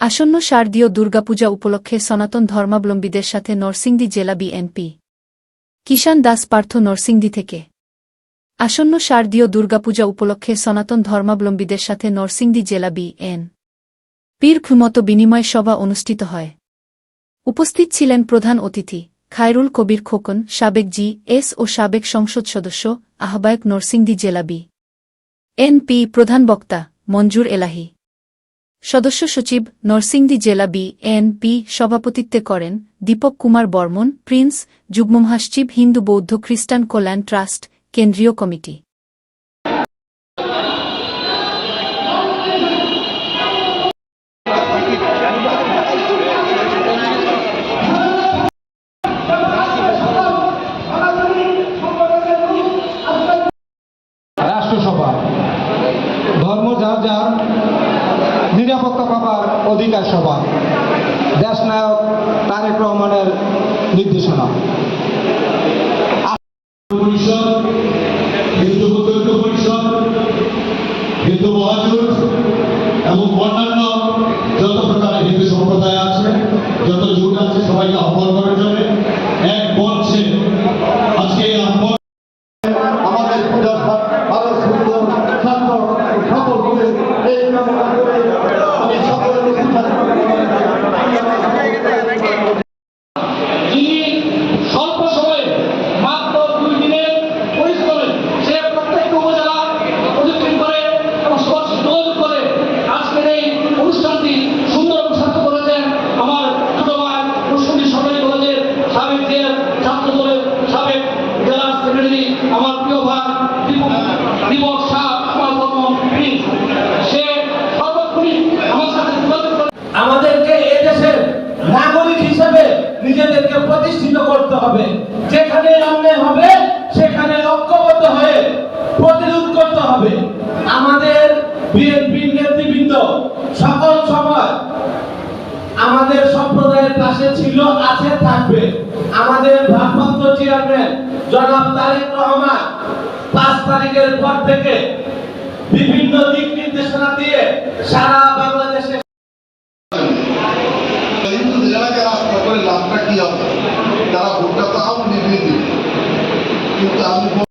আসন্ন শারদীয় দুর্গাপূজা উপলক্ষে সনাতন ধর্মাবলম্বীদের সাথে নরসিংদী জেলা বিএনপি। কিষান দাস পার্থ নরসিংদী থেকে। আসন্ন শারদীয় দুর্গাপূজা উপলক্ষে সনাতন ধর্মাবলম্বীদের সাথে নরসিংদী জেলা বিএন। পীর বিনিময় সভা অনুষ্ঠিত হয়। উপস্থিত ছিলেন প্রধান অতিথি খায়রুল কবির খোকন, সাবেক জি এস ও সাবেক সংসদ সদস্য, আহ্বায়ক নরসিংদী জেলা বি। এনপি প্রধান বক্তা মঞ্জুর এলাহি। সদস্য সচিব নরসিংদী জেলা বি এনপি সভাপতিত্বে করেন দীপক কুমার বর্মন, প্রিন্স যুগ্মমহাসচিব হিন্দু বৌদ্ধ খ্রিস্টান কল্যাণ ট্রাস্ট, কেন্দ্রীয় কমিটি। রাষ্ট্রসভা। ধর্ম যার যার নিরাপত্তা পাবার অধিকার সভা দেশনায়ক তারেক রহমানের নির্দেশনা। পরিষদ হিন্দু ঐক্য পরিষদ হিন্দু মহাজোট এবং অন্যান্য যত প্রকারের হিন্দু সম্প্রদায় আছে যত জোট আছে সবাইকে আহ্বান করার জন্য এক মঞ্চে আজকে আমাদের পূজা আরও সুন্দর সফল হবে এই কামনা করে নিজেদেরকে প্রতিষ্ঠিত করতে হবে। যেখানে অন্যায় হবে, সেখানে ঐক্যবদ্ধ হয়ে প্রতিরোধ করতে হবে। আমাদের বিএনপি নেতৃবৃন্দ, সকল সময় আমাদের সম্প্রদায়ের পাশে ছিল, আছে, থাকবে। আমাদের ভারপ্রাপ্ত চেয়ারম্যান জনাব তারেক রহমান পাঁচ তারিখের পর থেকে বিভিন্ন দিক নির্দেশনা দিয়ে সারা Estado